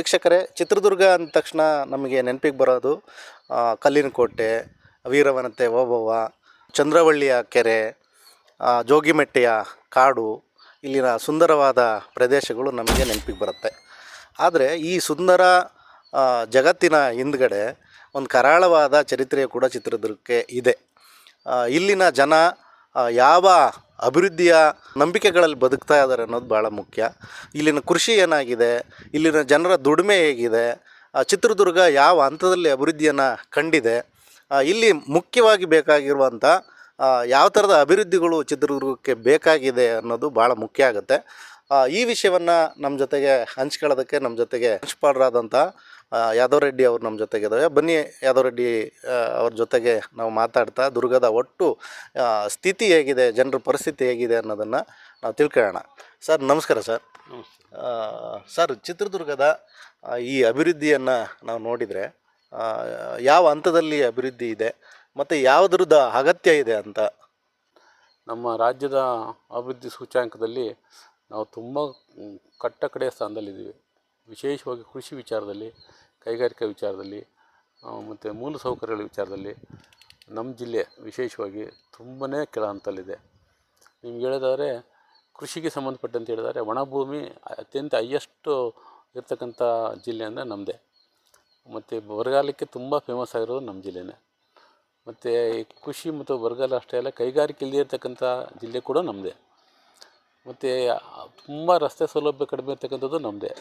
ವೀಕ್ಷಕರೇ, ಚಿತ್ರದುರ್ಗ ಅಂದ ತಕ್ಷಣ ನಮಗೆ ನೆನಪಿಗೆ ಬರೋದು ಕಲ್ಲಿನ ಕೋಟೆ ವೀರವನತೆ ಓಬವ್ವ, ಚಂದ್ರವಳ್ಳಿಯ ಕೆರೆ ಜೋಗಿಮೆಟ್ಟೆಯ ಕಾಡು, ಇಲ್ಲಿನ ಸುಂದರವಾದ ಪ್ರದೇಶಗಳು ನಮಗೆ ನೆನಪಿಗೆ ಬರುತ್ತೆ. ಆದರೆ ಈ ಸುಂದರ ಜಗತ್ತಿನ ಹಿಂದ್ಗಡೆ ಒಂದು ಕರಾಳವಾದ ಚರಿತ್ರೆ ಕೂಡ ಚಿತ್ರದುರ್ಗಕ್ಕೆ ಇದೆ. ಇಲ್ಲಿನ ಜನ ಯಾವ ಅಭಿವೃದ್ಧಿಯ ನಂಬಿಕೆಗಳಲ್ಲಿ ಬದುಕ್ತಾ ಇದ್ದಾರೆ ಅನ್ನೋದು ಭಾಳ ಮುಖ್ಯ. ಇಲ್ಲಿನ ಕೃಷಿ ಏನಾಗಿದೆ, ಇಲ್ಲಿನ ಜನರ ದುಡಿಮೆ ಹೇಗಿದೆ ಚಿತ್ರದುರ್ಗ ಯಾವ ಹಂತದಲ್ಲಿ ಅಭಿವೃದ್ಧಿಯನ್ನು ಕಂಡಿದೆ ಇಲ್ಲಿ ಮುಖ್ಯವಾಗಿ ಬೇಕಾಗಿರುವಂಥ ಯಾವ ಥರದ ಅಭಿವೃದ್ಧಿಗಳು ಚಿತ್ರದುರ್ಗಕ್ಕೆ ಬೇಕಾಗಿದೆ ಅನ್ನೋದು ಭಾಳ ಮುಖ್ಯ ಆಗುತ್ತೆ. ಈ ವಿಷಯವನ್ನು ನಮ್ಮ ಜೊತೆಗೆ ಹಂಚ್ಕೊಳ್ಳೋದಕ್ಕೆ ನಮ್ಮ ಜೊತೆಗೆ ಹಂಚ್ಪಾಡ್ರಾದಂಥ ಯಾದವ್ ರೆಡ್ಡಿ ಅವರು ನಮ್ಮ ಜೊತೆಗೆ ಇದ್ದಾವೆ ಬನ್ನಿ ಯಾದವ್ ರೆಡ್ಡಿ ಅವ್ರ ಜೊತೆಗೆ ನಾವು ಮಾತಾಡ್ತಾ ದುರ್ಗದ ಒಟ್ಟು ಸ್ಥಿತಿ ಹೇಗಿದೆ ಜನರ ಪರಿಸ್ಥಿತಿ ಹೇಗಿದೆ ಅನ್ನೋದನ್ನು ನಾವು ತಿಳ್ಕೊಳ್ಳೋಣ. ಸರ್ ನಮಸ್ಕಾರ ಸರ್. ಸರ್ ಚಿತ್ರದುರ್ಗದ ಈ ಅಭಿವೃದ್ಧಿಯನ್ನು ನಾವು ನೋಡಿದರೆ ಯಾವ ಹಂತದಲ್ಲಿ ಅಭಿವೃದ್ಧಿ ಇದೆ ಮತ್ತು ಯಾವುದ್ರದ ಅಗತ್ಯ ಇದೆ ಅಂತ? ನಮ್ಮ ರಾಜ್ಯದ ಅಭಿವೃದ್ಧಿ ಸೂಚ್ಯಾಂಕದಲ್ಲಿ ನಾವು ತುಂಬ ಕಟ್ಟ ಕಡೆಯ ಸ್ಥಾನದಲ್ಲಿದ್ದೀವಿ. ವಿಶೇಷವಾಗಿ ಕೃಷಿ ವಿಚಾರದಲ್ಲಿ, ಕೈಗಾರಿಕಾ ವಿಚಾರದಲ್ಲಿ ಮತ್ತು ಮೂಲಸೌಕರ್ಯಗಳ ವಿಚಾರದಲ್ಲಿ ನಮ್ಮ ಜಿಲ್ಲೆ ವಿಶೇಷವಾಗಿ ತುಂಬಾ ಕೆಳ ಹಂತದಲ್ಲಿದೆ ನಿಮ್ಗೆ ಹೇಳೋದಾದರೆ ಕೃಷಿಗೆ ಸಂಬಂಧಪಟ್ಟಂತ ಹೇಳಿದರೆ ಒಣಭೂಮಿ ಅತ್ಯಂತ ಹೈಯೆಸ್ಟು ಇರ್ತಕ್ಕಂಥ ಜಿಲ್ಲೆ ಅಂದರೆ ನಮ್ಮದೇ ಮತ್ತು ಬರಗಾಲಕ್ಕೆ ತುಂಬ ಫೇಮಸ್ ಆಗಿರೋದು ನಮ್ಮ ಜಿಲ್ಲೆನೇ. ಮತ್ತು ಈ ಕೃಷಿ ಮತ್ತು ಬರಗಾಲ ಅಷ್ಟೇ ಅಲ್ಲ ಕೈಗಾರಿಕೆ ಇಲ್ಲದೇ ಇರ್ತಕ್ಕಂಥ ಜಿಲ್ಲೆ ಕೂಡ ನಮ್ಮದೇ ಮತ್ತು ತುಂಬ ರಸ್ತೆ ಸೌಲಭ್ಯ ಕಡಿಮೆ ಇರ್ತಕ್ಕಂಥದ್ದು ನಮ್ಮದೇ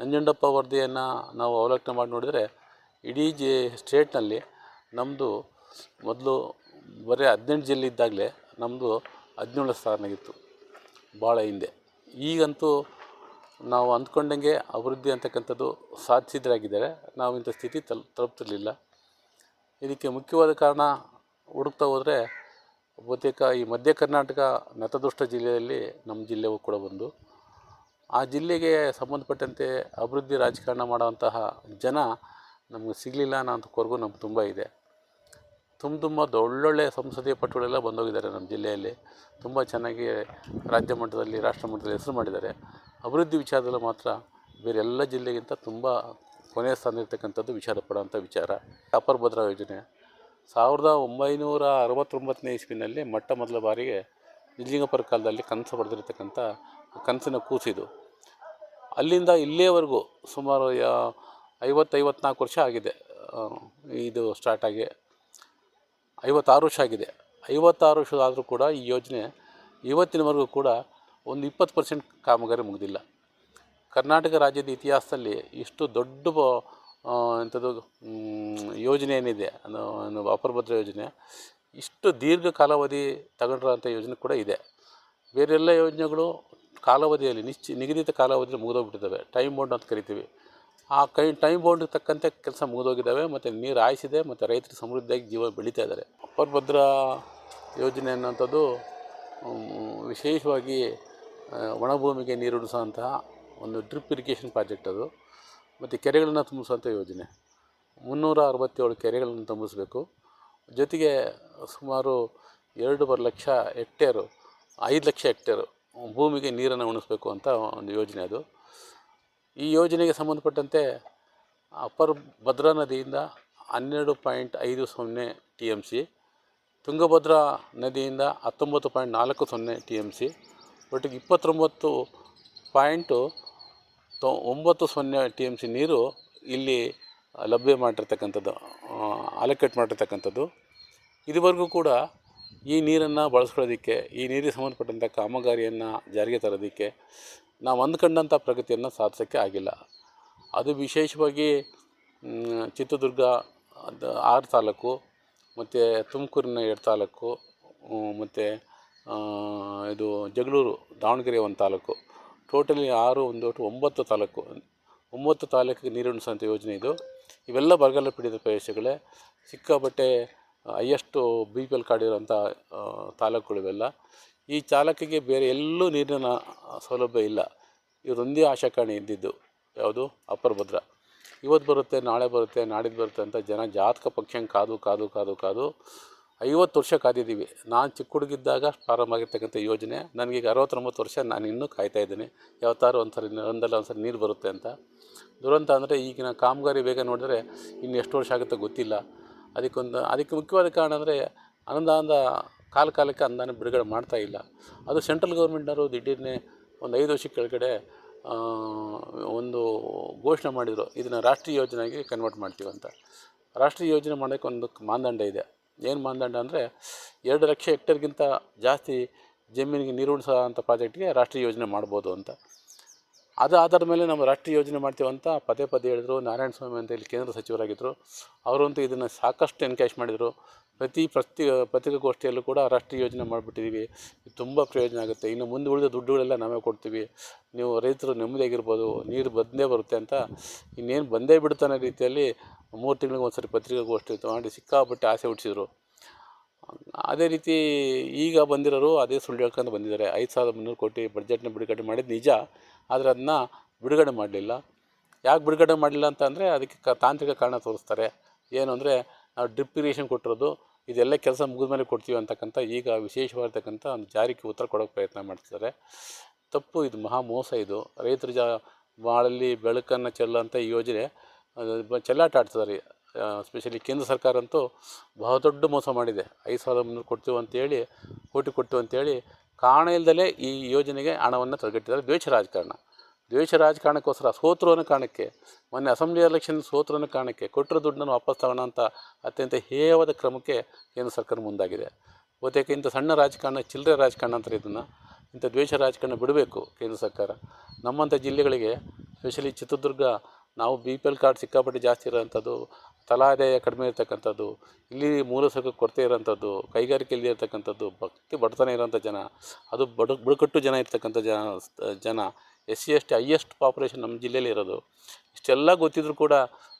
ನಂಜುಂಡಪ್ಪ ವರದಿಯನ್ನು ನಾವು ಅವಲೋಕನೆ ಮಾಡಿ ನೋಡಿದರೆ ಇಡೀ ಜಿ ಸ್ಟೇಟ್ನಲ್ಲಿ ನಮ್ಮದು ಮೊದಲು ಬರೀ ಹದಿನೆಂಟು ಜಿಲ್ಲೆ ಇದ್ದಾಗಲೇ ನಮ್ಮದು ಹದಿನೇಳು ಸ್ಥಾನಾಗಿತ್ತು ಭಾಳ ಹಿಂದೆ. ಈಗಂತೂ ನಾವು ಅಂದ್ಕೊಂಡಂಗೆ ಅಭಿವೃದ್ಧಿ ಅಂತಕ್ಕಂಥದ್ದು ಸಾಧಿಸಿದ್ರಾಗಿದ್ದಾರೆ ನಾವು ಇಂಥ ಸ್ಥಿತಿ ತಲ್ ತಲುಪ್ತಿರಲಿಲ್ಲ ಇದಕ್ಕೆ ಮುಖ್ಯವಾದ ಕಾರಣ ಹುಡುಕ್ತಾ ಹೋದರೆ ಬಹುತೇಕ ಈ ಮಧ್ಯ ಕರ್ನಾಟಕ ನತದೃಷ್ಟ ಜಿಲ್ಲೆಯಲ್ಲಿ ನಮ್ಮ ಜಿಲ್ಲೆಯೂ ಕೂಡ ಒಂದು. ಆ ಜಿಲ್ಲೆಗೆ ಸಂಬಂಧಪಟ್ಟಂತೆ ಅಭಿವೃದ್ಧಿ ರಾಜಕಾರಣ ಮಾಡುವಂತಹ ಜನ ನಮಗೆ ಸಿಗಲಿಲ್ಲ ಅನ್ನೋ ಕೊರಗು ನಮ್ಗೆ ತುಂಬ ಇದೆ. ತುಂಬ ತುಂಬ ಒಳ್ಳೊಳ್ಳೆ ಸಂಸದೀಯ ಪಟುಗಳೆಲ್ಲ ಬಂದೋಗಿದ್ದಾರೆ ನಮ್ಮ ಜಿಲ್ಲೆಯಲ್ಲಿ. ತುಂಬ ಚೆನ್ನಾಗಿ ರಾಜ್ಯ ಮಟ್ಟದಲ್ಲಿ, ರಾಷ್ಟ್ರ ಮಟ್ಟದಲ್ಲಿ ಹೆಸರು ಮಾಡಿದ್ದಾರೆ. ಅಭಿವೃದ್ಧಿ ವಿಚಾರದಲ್ಲಿ ಮಾತ್ರ ಬೇರೆ ಎಲ್ಲ ಜಿಲ್ಲೆಗಿಂತ ತುಂಬ ಕೊನೆಯ ಸ್ಥಾನ ಇರ್ತಕ್ಕಂಥದ್ದು ವಿಚಾರ. ಪಡೋವಂಥ ವಿಚಾರ ಅಪರ್ ಭದ್ರಾ ಯೋಜನೆ. ಸಾವಿರದ ಒಂಬೈನೂರ ಅರವತ್ತೊಂಬತ್ತನೇ ಇಸ್ವಿನಲ್ಲಿ ಮೊಟ್ಟ ಮೊದಲ ಬಾರಿಗೆ ನಿಜಲಿಂಗಪ್ಪರ ಕಾಲದಲ್ಲಿ ಕನಸು ಪಡೆದಿರತಕ್ಕಂಥ ಕನಸಿನ ಕೂಸಿದು ಅಲ್ಲಿಂದ ಇಲ್ಲಿಯವರೆಗೂ ಸುಮಾರು, ಯಾ- ಐವತ್ತೈವತ್ನಾಲ್ಕು ವರ್ಷ ಆಗಿದೆ. ಇದು ಸ್ಟಾರ್ಟ್ ಆಗಿ ಐವತ್ತಾರು ವರ್ಷ ಆಗಿದೆ. ಐವತ್ತಾರು ವರ್ಷ ಆದರೂ ಕೂಡ ಈ ಯೋಜನೆ ಇವತ್ತಿನವರೆಗೂ ಕೂಡ ಒಂದು ಇಪ್ಪತ್ತು ಪರ್ಸೆಂಟ್ ಕಾಮಗಾರಿ ಮುಗಿದಿಲ್ಲ. ಕರ್ನಾಟಕ ರಾಜ್ಯದ ಇತಿಹಾಸದಲ್ಲಿ ಇಷ್ಟು ದೊಡ್ಡ ಎಂಥದ್ದು ಯೋಜನೆ ಏನಿದೆ, ಅನ್ನೋ ಏನು ಅಪರ ಭದ್ರಾ ಯೋಜನೆ, ಇಷ್ಟು ದೀರ್ಘ ಕಾಲಾವಧಿ ತಗೊಂಡಿರೋಂಥ ಯೋಜನೆ ಕೂಡ ಇದೆ. ಬೇರೆಲ್ಲ ಯೋಜನೆಗಳು ಕಾಲಾವಧಿಯಲ್ಲಿ, ನಿಶ್ಚಿ, ನಿಗದಿತ ಕಾಲಾವಧಿಯಲ್ಲಿ ಮುಗಿದೋಗ್ಬಿಟ್ಟಿದ್ದಾವೆ. ಟೈಮ್ ಬೌಂಡ್ ಅಂತ ಕರಿತೀವಿ. ಆ ಕೈ, ಟೈಮ್ ಬೌಂಡ್ಗೆ ತಕ್ಕಂತೆ ಕೆಲಸ ಮುಗಿದೋಗಿದ್ದಾವೆ, ಮತ್ತು ನೀರು ಹಾಯಿಸಿದೆ, ಮತ್ತು ರೈತರು ಸಮೃದ್ಧಿಯಾಗಿ ಜೀವ ಬೆಳೀತಾ ಇದ್ದಾರೆ. ಅಪರ ಭದ್ರಾ ಯೋಜನೆ ಅನ್ನೋಂಥದ್ದು ವಿಶೇಷವಾಗಿ ಒಣಭೂಮಿಗೆ ನೀರುಣಿಸುವಂತಹ ಒಂದು ಡ್ರಿಪ್ ಇರಿಗೇಷನ್ ಪ್ರಾಜೆಕ್ಟ್ ಅದು. ಮತ್ತು ಕೆರೆಗಳನ್ನು ತುಂಬಿಸುವಂಥ ಯೋಜನೆ. ಮುನ್ನೂರ ಅರವತ್ತೇಳು ಕೆರೆಗಳನ್ನು ತುಂಬಿಸಬೇಕು. ಜೊತೆಗೆ ಸುಮಾರು ಎರಡೂವರೆ ಲಕ್ಷ ಹೆಕ್ಟೇರು, ಐದು ಲಕ್ಷ ಹೆಕ್ಟೇರು ಭೂಮಿಗೆ ನೀರನ್ನು ಉಣಿಸ್ಬೇಕು ಅಂತ ಒಂದು ಯೋಜನೆ ಅದು. ಈ ಯೋಜನೆಗೆ ಸಂಬಂಧಪಟ್ಟಂತೆ ಅಪ್ಪರ್ ಭದ್ರಾ ನದಿಯಿಂದ ಹನ್ನೆರಡು ಪಾಯಿಂಟ್ ಐದು ಸೊನ್ನೆ ಟಿ ಎಂ ಸಿ, ತುಂಗಭದ್ರಾ ನದಿಯಿಂದ ಹತ್ತೊಂಬತ್ತು ಪಾಯಿಂಟ್ ನಾಲ್ಕು ಸೊನ್ನೆ ಟಿ ಎಂ ಸಿ, ಒಟ್ಟಿಗೆ ಇಪ್ಪತ್ತೊಂಬತ್ತು ಪಾಯಿಂಟು ತೊ, ಒಂಬತ್ತು ಸೊನ್ನೆ ಟಿ ಎಂ ಸಿ ನೀರು ಇಲ್ಲಿ ಲಭ್ಯ ಮಾಡಿರ್ತಕ್ಕಂಥದ್ದು ಅಲೋಕೇಟ್ ಮಾಡಿರ್ತಕ್ಕಂಥದ್ದು. ಇದುವರೆಗೂ ಕೂಡ ಈ ನೀರನ್ನು ಬಳಸ್ಕೊಳ್ಳೋದಕ್ಕೆ, ಈ ನೀರಿಗೆ ಸಂಬಂಧಪಟ್ಟಂಥ ಕಾಮಗಾರಿಯನ್ನು ಜಾರಿಗೆ ತರೋದಕ್ಕೆ ನಾವು ಅಂದ್ಕೊಂಡಂಥ ಪ್ರಗತಿಯನ್ನು ಸಾಧಿಸೋಕ್ಕೆ ಆಗಿಲ್ಲ. ಅದು ವಿಶೇಷವಾಗಿ ಚಿತ್ರದುರ್ಗ ಆರು ತಾಲೂಕು, ಮತ್ತು ತುಮಕೂರಿನ ಎರಡು ತಾಲೂಕು ಮತ್ತು ಇದು ಜಗಳೂರು, ದಾವಣಗೆರೆ ಒಂದು ತಾಲೂಕು. ಟೋಟಲಿ ಆರು, ಒಂದು ಒಟ್ಟು ಒಂಬತ್ತು ತಾಲೂಕು, ಒಂಬತ್ತು ತಾಲೂಕಿಗೆ ನೀರುಣಿಸುವಂಥ ಯೋಜನೆ ಇದು. ಇವೆಲ್ಲ ಬರಗಾಲ ಪೀಡಿತ ಪ್ರದೇಶಗಳೇ. ಸಿಕ್ಕಾಪಟ್ಟೆ highest B P L card ಇರೋಂಥ ತಾಲೂಕುಗಳಿವೆಲ್ಲ ಈ ಚಾಲಕಿಗೆ ಬೇರೆ ಎಲ್ಲೂ ನೀರಿನ ಸೌಲಭ್ಯ ಇಲ್ಲ. ಇವರೊಂದೇ ಆಶಾಕಾಣಿ ಇದ್ದಿದ್ದು. ಯಾವುದು? ಅಪ್ಪರ್ ಭದ್ರ. ಇವತ್ತು ಬರುತ್ತೆ, ನಾಳೆ ಬರುತ್ತೆ, ನಾಡಿದ್ದು ಬರುತ್ತೆ ಅಂತ ಜನ ಜಾತಕ ಪಕ್ಷಂಗೆ ಕಾದು ಕಾದು ಕಾದು ಕಾದು. ಐವತ್ತು ವರ್ಷ ಕಾದಿದ್ದೀವಿ. ನಾನು ಚಿಕ್ಕ ಹುಡುಗಿದ್ದಾಗ ಪ್ರಾರಂಭ ಆಗಿರ್ತಕ್ಕಂಥ ಯೋಜನೆ ನನಗೀಗ ಅರವತ್ತೊಂಬತ್ತು ವರ್ಷ ನಾನು ಇನ್ನೂ ಕಾಯ್ತಾ ಇದ್ದೀನಿ. ಯಾವತ್ತಾರು ಒಂದು ಸರಿ ಒಂದಲ್ಲ ಒಂದ್ಸರಿ ನೀರು ಬರುತ್ತೆ ಅಂತ. ದುರಂತ ಅಂದರೆ ಈಗಿನ ಕಾಮಗಾರಿ ಬೇಗ ನೋಡಿದ್ರೆ ಇನ್ನು ಎಷ್ಟು ವರ್ಷ ಆಗುತ್ತೋ ಗೊತ್ತಿಲ್ಲ. ಅದಕ್ಕೊಂದು, ಅದಕ್ಕೆ ಮುಖ್ಯವಾದ ಕಾರಣ ಅಂದರೆ ಅನುದಾನದ ಕಾಲ ಕಾಲಕ್ಕೆ ಅನುದಾನ ಬಿಡುಗಡೆ ಮಾಡ್ತಾ ಇಲ್ಲ. ಅದು ಸೆಂಟ್ರಲ್ ಗೌರ್ಮೆಂಟ್ನವರು ದಿಢೀರ್ನೆ ಒಂದು ಐದು ವರ್ಷಕ್ಕೆ ಕೆಳಗಡೆ ಒಂದು ಘೋಷಣೆ ಮಾಡಿದರು. ಇದನ್ನು ರಾಷ್ಟ್ರೀಯ ಯೋಜನೆಗೆ ಕನ್ವರ್ಟ್ ಮಾಡ್ತೀವಿ ಅಂತ. ರಾಷ್ಟ್ರೀಯ ಯೋಜನೆ ಮಾಡೋಕ್ಕೆ ಒಂದು ಮಾನದಂಡ ಇದೆ. ಏನು ಮಾನದಂಡ ಅಂದರೆ ಎರಡು ಲಕ್ಷ ಹೆಕ್ಟೇರ್ಗಿಂತ ಜಾಸ್ತಿ ಜಮೀನಿಗೆ ನೀರು ಉಣಿಸೋಂಥ ಪ್ರಾಜೆಕ್ಟ್ಗೆ ರಾಷ್ಟ್ರೀಯ ಯೋಜನೆ ಮಾಡ್ಬೋದು ಅಂತ. ಅದು ಆಧಾರದ ಮೇಲೆ ನಾವು ರಾಷ್ಟ್ರೀಯ ಯೋಜನೆ ಮಾಡ್ತೀವಿ ಅಂತ ಪದೇ ಪದೇ ಹೇಳಿದ್ರು. ನಾರಾಯಣ ಸ್ವಾಮಿ ಅಂತ ಇಲ್ಲಿ ಕೇಂದ್ರ ಸಚಿವರಾಗಿದ್ದರು ಅವರಂತೂ ಇದನ್ನು ಸಾಕಷ್ಟು ಎನ್ಕ್ಯಾಶ್ ಮಾಡಿದರು. ಪ್ರತಿ ಪ್ರತಿ ಪತ್ರಿಕಾಗೋಷ್ಠಿಯಲ್ಲೂ ಕೂಡ ರಾಷ್ಟ್ರೀಯ ಯೋಜನೆ ಮಾಡಿಬಿಟ್ಟಿದ್ದೀವಿ ಇದು ತುಂಬ ಪ್ರಯೋಜನ ಆಗುತ್ತೆ. ಇನ್ನು ಮುಂದೆ ಉಳಿದ ದುಡ್ಡುಗಳೆಲ್ಲ ನಾವೇ ಕೊಡ್ತೀವಿ. ನೀವು ರೈತರು ನೆಮ್ಮದಿಯಾಗಿರ್ಬೋದು. ನೀರು ಬಂದೇ ಬರುತ್ತೆ ಅಂತ. ಇನ್ನೇನು ಬಂದೇ ಬಿಡುತ್ತಾನೆ ರೀತಿಯಲ್ಲಿ ಮೂರು ತಿಂಗಳಿಗೆ ಒಂದು ಸರಿ ಪತ್ರಿಕಾಗೋಷ್ಠಿ ಮಾಡಿ ಸಿಕ್ಕಾಪಟ್ಟೆ ಆಸೆ ಹುಟ್ಟಿಸಿದ್ರು. ಅದೇ ರೀತಿ ಈಗ ಬಂದಿರೋರು ಅದೇ ಸುಳ್ಳು ಹೇಳ್ಕೊಂಡು ಬಂದಿದ್ದಾರೆ. ಐದು ಸಾವಿರದ ಮುನ್ನೂರು ಕೋಟಿ ಬಜೆಟ್ನ ಬಿಡುಗಡೆ ಮಾಡಿದ್ದು ನಿಜ, ಆದರೆ ಅದನ್ನ ಬಿಡುಗಡೆ ಮಾಡಲಿಲ್ಲ. ಯಾಕೆ ಬಿಡುಗಡೆ ಮಾಡಲಿಲ್ಲ ಅಂತ ಅಂದರೆ ಅದಕ್ಕೆ ಕ, ತಾಂತ್ರಿಕ ಕಾರಣ ತೋರಿಸ್ತಾರೆ. ಏನು ಅಂದರೆ ನಾವು ಡ್ರಿಪ್ ಇರಿಗೇಷನ್ ಕೊಟ್ಟಿರೋದು, ಇದೆಲ್ಲ ಕೆಲಸ ಮುಗಿದ ಮೇಲೆ ಕೊಡ್ತೀವಿ ಅಂತಕ್ಕಂಥ ಈಗ ವಿಶೇಷವಾಗಿರ್ತಕ್ಕಂಥ ಒಂದು ಜಾರಿಗೆ ಉತ್ತರ ಕೊಡೋಕ್ಕೆ ಪ್ರಯತ್ನ ಮಾಡ್ತಿದ್ದಾರೆ. ತಪ್ಪು, ಇದು ಮಹಾ ಮೋಸ ಇದು. ರೈತರ ಜಾ ಬಾಳಲ್ಲಿ ಬೆಳಕನ್ನು ಚೆಲ್ಲುವಂಥ ಈ ಯೋಜನೆ ಚೆಲ್ಲಾಟ ಆಡ್ತಿದ್ದಾರೆ ಸ್ಪೆಷಲಿ ಕೇಂದ್ರ ಸರ್ಕಾರ ಅಂತೂ ಬಹಳ ದೊಡ್ಡ ಮೋಸ ಮಾಡಿದೆ. ಐದು ಸಾವಿರದ ಮುನ್ನೂರು ಕೊಡ್ತೀವಿ ಅಂತೇಳಿ ಕೋಟಿ ಕೊಡ್ತೀವಿ ಅಂತೇಳಿ ಕಾರಣ ಇಲ್ದಲೇ ಈ ಯೋಜನೆಗೆ ಹಣವನ್ನು ತಡೆಗಟ್ಟಿದ್ದಾರೆ. ದ್ವೇಷ ರಾಜಕಾರಣ. ದ್ವೇಷ ರಾಜಕಾರಣಕ್ಕೋಸ್ಕರ ಸೋತರು ಅನ್ನೋ ಕಾರಣಕ್ಕೆ, ಮೊನ್ನೆ ಅಸೆಂಬ್ಲಿ ಎಲೆಕ್ಷನ್ ಸೋತರು ಅನ್ನೋ ಕಾರಣಕ್ಕೆ ಕೊಟ್ಟಿರೋ ದುಡ್ಡನ್ನು ವಾಪಸ್ ತಗೋಣ ಅಂತ ಅತ್ಯಂತ ಹೇಯವಾದ ಕ್ರಮಕ್ಕೆ ಕೇಂದ್ರ ಸರ್ಕಾರ ಮುಂದಾಗಿದೆ. ಬಹುತೇಕ ಇಂಥ ಸಣ್ಣ ರಾಜಕಾರಣ, ಚಿಲ್ಲರೆ ರಾಜಕಾರಣ ಅಂತಾರೆ ಇದನ್ನು. ಇಂಥ ದ್ವೇಷ ರಾಜಕಾರಣ ಬಿಡಬೇಕು ಕೇಂದ್ರ ಸರ್ಕಾರ. ನಮ್ಮಂಥ ಜಿಲ್ಲೆಗಳಿಗೆ ಸ್ಪೆಷಲಿ ಚಿತ್ರದುರ್ಗ ನಾವು ಬಿ ಪಿ ಎಲ್ ಕಾರ್ಡ್ ಸಿಕ್ಕಾಪಟ್ಟೆ ಜಾಸ್ತಿ ಇರೋವಂಥದ್ದು ತಲಾದಾಯ ಕಡಿಮೆ ಇರತಕ್ಕಂಥದ್ದು, ಇಲ್ಲಿ ಮೂಲಸೌಕರ್ಯ ಕೊರತೆ ಇರೋಂಥದ್ದು ಕೈಗಾರಿಕೆಯಲ್ಲಿ ಇರತಕ್ಕಂಥದ್ದು, ಭಕ್ತಿ ಬಡತನ ಇರೋಂಥ ಜನ, ಅದು ಬಡ, ಬುಡಕಟ್ಟು ಜನ ಇರ್ತಕ್ಕಂಥ ಜನ ಜನ S C S T highest population ನಮ್ಮ ಜಿಲ್ಲೆಯಲ್ಲಿ ಇರೋದು. ಇಷ್ಟೆಲ್ಲ ಗೊತ್ತಿದ್ರೂ ಕೂಡ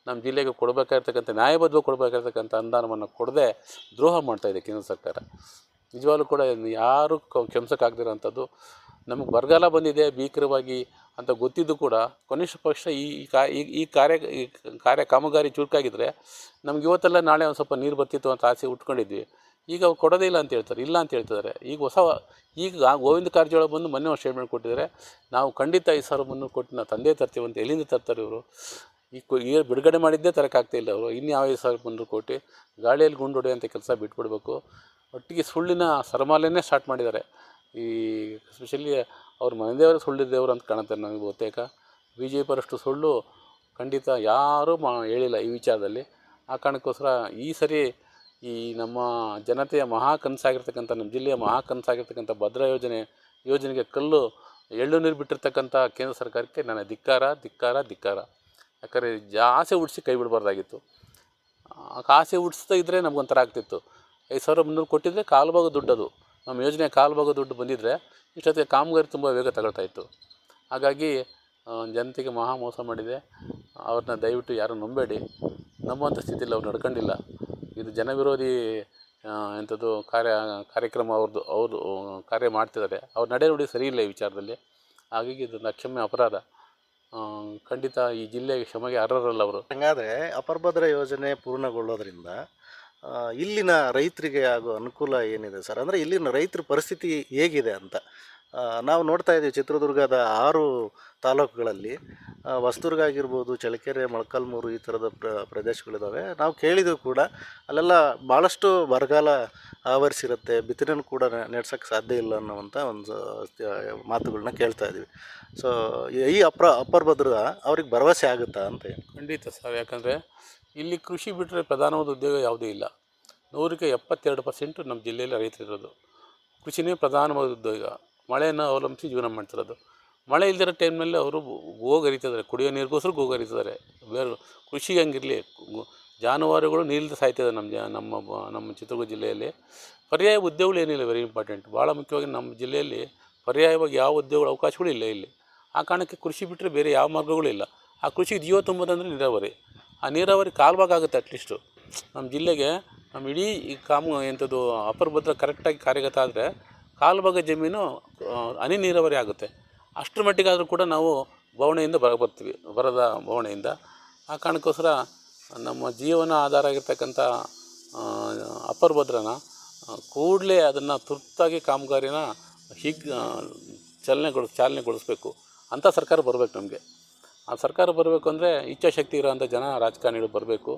ನಮ್ಮ ಜಿಲ್ಲೆಗೆ ಕೊಡಬೇಕಾಗಿರ್ತಕ್ಕಂಥ ನ್ಯಾಯಬದ್ಧ ಕೊಡಬೇಕಾಗಿರ್ತಕ್ಕಂಥ ಅನುದಾನವನ್ನು ಕೊಡದೆ ದ್ರೋಹ ಮಾಡ್ತಾಯಿದೆ ಕೇಂದ್ರ ಸರ್ಕಾರ. ನಿಜವಾಗ್ಲೂ ಕೂಡ ಯಾರು ಕ್ಷಮಿಸೋಕ್ಕಾಗದಿರೋಂಥದ್ದು ನಮಗೆ ಬರಗಾಲ ಬಂದಿದೆ, ಭೀಕರವಾಗಿ ಅಂತ ಗೊತ್ತಿದ್ದು ಕೂಡ ಕನಿಷ್ಠ ಪಕ್ಷ ಈ ಕಾ, ಈ- ಕಾರ್ಯ ಕಾರ್ಯ ಕಾಮಗಾರಿ ಚುರುಕಾಗಿದ್ದರೆ ನಮ್ಗೆ ಇವತ್ತೆಲ್ಲ ನಾಳೆ ಒಂದು ಸ್ವಲ್ಪ ನೀರು ಬರ್ತಿತ್ತು ಅಂತ ಆಸೆ ಉಟ್ಕೊಂಡಿದ್ವಿ. ಈಗ ಅವ್ರು ಕೊಡೋದೇ ಇಲ್ಲ ಅಂತ ಹೇಳ್ತಾರೆ, ಇಲ್ಲ ಅಂತ ಹೇಳ್ತಿದ್ದಾರೆ. ಈಗ ಹೊಸ ಈಗ ಗೋವಿಂದ ಕಾರಜೋಳ ಬಂದು ಮೊನ್ನೆ ಒಂದು ಸ್ಟೇಟ್ಮೆಂಟ್ ಕೊಟ್ಟಿದ್ದಾರೆ. ನಾವು ಖಂಡಿತ ಈ ಸಾವಿರ ಮುನ್ನೂರು ಕೊಟ್ಟು ನಾವು ತಂದೆ ತರ್ತೀವಿ ಅಂತ ಎಲ್ಲಿಂದ ತರ್ತಾರೆ ಇವರು? ಈ ಈಗ ಬಿಡುಗಡೆ ಮಾಡಿದ್ದೇ ತರೋಕ್ಕಾಗ್ತಾ ಇಲ್ಲ ಅವರು. ಇನ್ನು ಯಾವ ಐದು ಸಾವಿರ ಮುನ್ನೂರು ಕೋಟಿ ಗಾಳಿಯಲ್ಲಿ ಕೆಲಸ ಬಿಟ್ಬಿಡ್ಬೇಕು. ಒಟ್ಟಿಗೆ ಸುಳ್ಳಿನ ಸರಮಾಲೆನೇ ಸ್ಟಾರ್ಟ್ ಮಾಡಿದ್ದಾರೆ. ಈ ಎಸ್ಪೆಷಲಿ ಅವ್ರ ಮನೆದೇವರು ಸುಳ್ಳಿದ್ದೇವರು ಅಂತ ಕಾಣುತ್ತೆ ನನಗೆ ಬಹುತೇಕ. ಬಿ ಜೆ ಪಿಯರಷ್ಟು ಸುಳ್ಳು ಖಂಡಿತ ಯಾರೂ ಮಾ ಹೇಳಿಲ್ಲ ಈ ವಿಚಾರದಲ್ಲಿ. ಆ ಕಾರಣಕ್ಕೋಸ್ಕರ ಈ ಸರಿ ಈ ನಮ್ಮ ಜನತೆಯ ಮಹಾ ಕನಸಾಗಿರ್ತಕ್ಕಂಥ ನಮ್ಮ ಜಿಲ್ಲೆಯ ಮಹಾ ಕನಸಾಗಿರ್ತಕ್ಕಂಥ ಭದ್ರಾ ಯೋಜನೆ, ಯೋಜನೆಗೆ ಕಲ್ಲು, ಎಳ್ಳು ನೀರು ಬಿಟ್ಟಿರ್ತಕ್ಕಂಥ ಕೇಂದ್ರ ಸರ್ಕಾರಕ್ಕೆ ನನ್ನ ಧಿಕ್ಕಾರ ಧಿಕ್ಕಾರ ಧಿಕ್ಕಾರ. ಯಾಕಂದರೆ ಆಸೆ ಹುಡ್ಸಿ ಕೈ ಬಿಡಬಾರ್ದಾಗಿತ್ತು. ಆಸೆ ಹುಡ್ಸ್ತಾ ಇದ್ದರೆ ನಮಗೊಂಥರ ಆಗ್ತಿತ್ತು. ಐದು ಸಾವಿರ ಮುನ್ನೂರು ಕೊಟ್ಟಿದ್ದರೆ ಕಾಲು ಭಾಗ ದುಡ್ಡದು. ನಮ್ಮ ಯೋಜನೆ ಕಾಲು ಭಾಗ ದುಡ್ಡು ಬಂದಿದ್ದರೆ ಇಷ್ಟೊತ್ತಿಗೆ ಕಾಮಗಾರಿ ತುಂಬ ವೇಗ ತಗೊಳ್ತಾ ಇತ್ತು. ಹಾಗಾಗಿ ಜನತೆಗೆ ಮಹಾ ಮೋಸ ಮಾಡಿದೆ. ಅವ್ರನ್ನ ದಯವಿಟ್ಟು ಯಾರೂ ನಂಬೇಡಿ. ನಂಬುವಂಥ ಸ್ಥಿತಿಯಲ್ಲಿ ಅವ್ರು ನಡ್ಕೊಂಡಿಲ್ಲ. ಇದು ಜನವಿರೋಧಿ ಎಂಥದ್ದು ಕಾರ್ಯ, ಕಾರ್ಯಕ್ರಮ ಅವ್ರದ್ದು, ಅವರು ಕಾರ್ಯ ಮಾಡ್ತಿದ್ದಾರೆ. ಅವ್ರ ನಡೆ ನುಡಿ ಸರಿ ಇಲ್ಲ ಈ ವಿಚಾರದಲ್ಲಿ. ಹಾಗಾಗಿ ಇದು ಅಕ್ಷಮ್ಯ ಅಪರಾಧ. ಖಂಡಿತ ಈ ಜಿಲ್ಲೆಗೆ ಕ್ಷಮೆಗೆ ಅರ್ಹರಲ್ಲ ಅವರು. ಹಾಗಾದ್ರೆ ಅಪರ್ಭದ್ರ ಯೋಜನೆ ಪೂರ್ಣಗೊಳ್ಳೋದ್ರಿಂದ ಇಲ್ಲಿನ ರೈತರಿಗೆ ಆಗೋ ಅನುಕೂಲ ಏನಿದೆ ಸರ್? ಅಂದರೆ ಇಲ್ಲಿನ ರೈತರ ಪರಿಸ್ಥಿತಿ ಹೇಗಿದೆ ಅಂತ? ನಾವು ನೋಡ್ತಾ ಇದ್ದೀವಿ ಚಿತ್ರದುರ್ಗದ ಆರು ತಾಲೂಕುಗಳಲ್ಲಿ ವಸ್ತುರ್ಗ ಆಗಿರ್ಬೋದು ಚಳ್ಳಕೆರೆ, ಮೊಳಕಾಲ್ಮೂರು ಈ ಥರದ ಪ್ರ, ಪ್ರದೇಶಗಳಿದ್ದಾವೆ. ನಾವು ಕೇಳಿದ್ವು ಕೂಡ ಅಲ್ಲೆಲ್ಲ ಭಾಳಷ್ಟು ಬರಗಾಲ ಆವರಿಸಿರುತ್ತೆ ಬಿತ್ತನೆಯನ್ನು ಕೂಡ ನಡೆಸೋಕ್ಕೆ ಸಾಧ್ಯ ಇಲ್ಲ ಅನ್ನೋವಂಥ ಒಂದು ಮಾತುಗಳನ್ನ ಕೇಳ್ತಾ ಇದ್ದೀವಿ. ಸೊ ಈ ಅಪ್ರ ಅಪರ್ಭದ್ರ ಅವ್ರಿಗೆ ಭರವಸೆ ಆಗುತ್ತಾ ಅಂತ ಖಂಡಿತ ಸರ್, ಯಾಕಂದರೆ ಇಲ್ಲಿ ಕೃಷಿ ಬಿಟ್ಟರೆ ಪ್ರಧಾನವಾದ ಉದ್ಯೋಗ ಯಾವುದೂ ಇಲ್ಲ. ನೂರಕ್ಕೆ ಎಪ್ಪತ್ತೆರಡು ಪರ್ಸೆಂಟು ನಮ್ಮ ಜಿಲ್ಲೆಯಲ್ಲಿ ರೈತರಿರೋದು. ಕೃಷಿನೇ ಪ್ರಧಾನವಾದ ಉದ್ಯೋಗ. ಮಳೆಯನ್ನು ಅವಲಂಬಿಸಿ ಜೀವನ ಮಾಡ್ತಿರೋದು. ಮಳೆ ಇಲ್ದಿರೋ ಟೈಮ್ನಲ್ಲಿ ಅವರು ಗೋಗರಿತಿದ್ದಾರೆ, ಕುಡಿಯೋ ನೀರಿಗೋಸ್ಕರ ಗೋಗರಿತಿದ್ದಾರೆ. ಬೇರೆ ಕೃಷಿ ಹಂಗಿರಲಿ ಜಾನುವಾರುಗಳು ನೀರಿಲ್ದ ಸಾಯ್ತಿದೆ ನಮ್ಮ ಜ, ನಮ್ಮ ನಮ್ಮ ಚಿತ್ರದುರ್ಗ ಜಿಲ್ಲೆಯಲ್ಲಿ. ಪರ್ಯಾಯ ಉದ್ಯೋಗಗಳು ಏನಿಲ್ಲ ವೆರಿ ಇಂಪಾರ್ಟೆಂಟ್ ಭಾಳ ಮುಖ್ಯವಾಗಿ ನಮ್ಮ ಜಿಲ್ಲೆಯಲ್ಲಿ ಪರ್ಯಾಯವಾಗಿ ಯಾವ ಉದ್ಯೋಗಗಳ ಅವಕಾಶಗಳು ಇಲ್ಲ ಇಲ್ಲಿ. ಆ ಕಾರಣಕ್ಕೆ ಕೃಷಿ ಬಿಟ್ಟರೆ ಬೇರೆ ಯಾವ ಮಾರ್ಗಗಳು ಇಲ್ಲ. ಆ ಕೃಷಿಗೆ ಜೀವ ತುಂಬೋದಂದರೆ ನೀರಾವರಿ. ಆ ನೀರಾವರಿ ಕಾಲ್ಭಾಗ ಆಗುತ್ತೆ ಅಟ್ಲೀಸ್ಟು ನಮ್ಮ ಜಿಲ್ಲೆಗೆ ನಮ್ಮ ಇಡೀ ಈ ಕಾಮ, ಎಂಥದ್ದು ಅಪರ ಭದ್ರ ಕರೆಕ್ಟಾಗಿ ಕಾರ್ಯಗತ ಆದರೆ ಕಾಲು ಭಾಗ ಜಮೀನು ಹನಿ ನೀರಾವರಿ ಆಗುತ್ತೆ. ಅಷ್ಟರ ಮಟ್ಟಿಗಾದರೂ ಕೂಡ ನಾವು ಬವಣೆಯಿಂದ ಬರ, ಬರ್ತೀವಿ, ಬರದ ಬವಣೆಯಿಂದ. ಆ ಕಾರಣಕ್ಕೋಸ್ಕರ ನಮ್ಮ ಜೀವನ ಆಧಾರ ಆಗಿರ್ತಕ್ಕಂಥ ಅಪ್ಪರ್ ಭದ್ರನ ಕೂಡಲೇ ಅದನ್ನು ತುರ್ತಾಗಿ ಕಾಮಗಾರಿನ ಹೀಗೆ ಚಲನೆಗೊಳಿಸ್ ಚಾಲನೆಗೊಳಿಸ್ಬೇಕು. ಅಂಥ ಸರ್ಕಾರ ಬರಬೇಕು ನಮಗೆ. ಆ ಸರ್ಕಾರ ಬರಬೇಕು ಅಂದರೆ ಇಚ್ಛಾಶಕ್ತಿ ಇರೋಂಥ ಜನ ರಾಜಕಾರಣಿಗಳು ಬರಬೇಕು.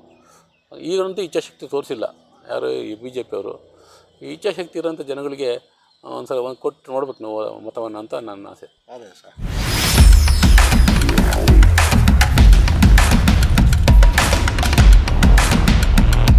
ಈಗಂತೂ ಇಚ್ಛಾಶಕ್ತಿ ತೋರಿಸಿಲ್ಲ. ಯಾರು ಈ ಬಿ ಜೆ ಪಿಯವರು ಇಚ್ಛಾಶಕ್ತಿ ಇರೋಂಥ ಜನಗಳಿಗೆ ಒಂದು ಸಲ ಒಂದು ಕೊಟ್ಟು ನೋಡ್ಬೇಕು ನಾವು ಮತವನ್ನು ಅಂತ ನನ್ನ ಆಸೆ. ಅದೇ ಸರ್.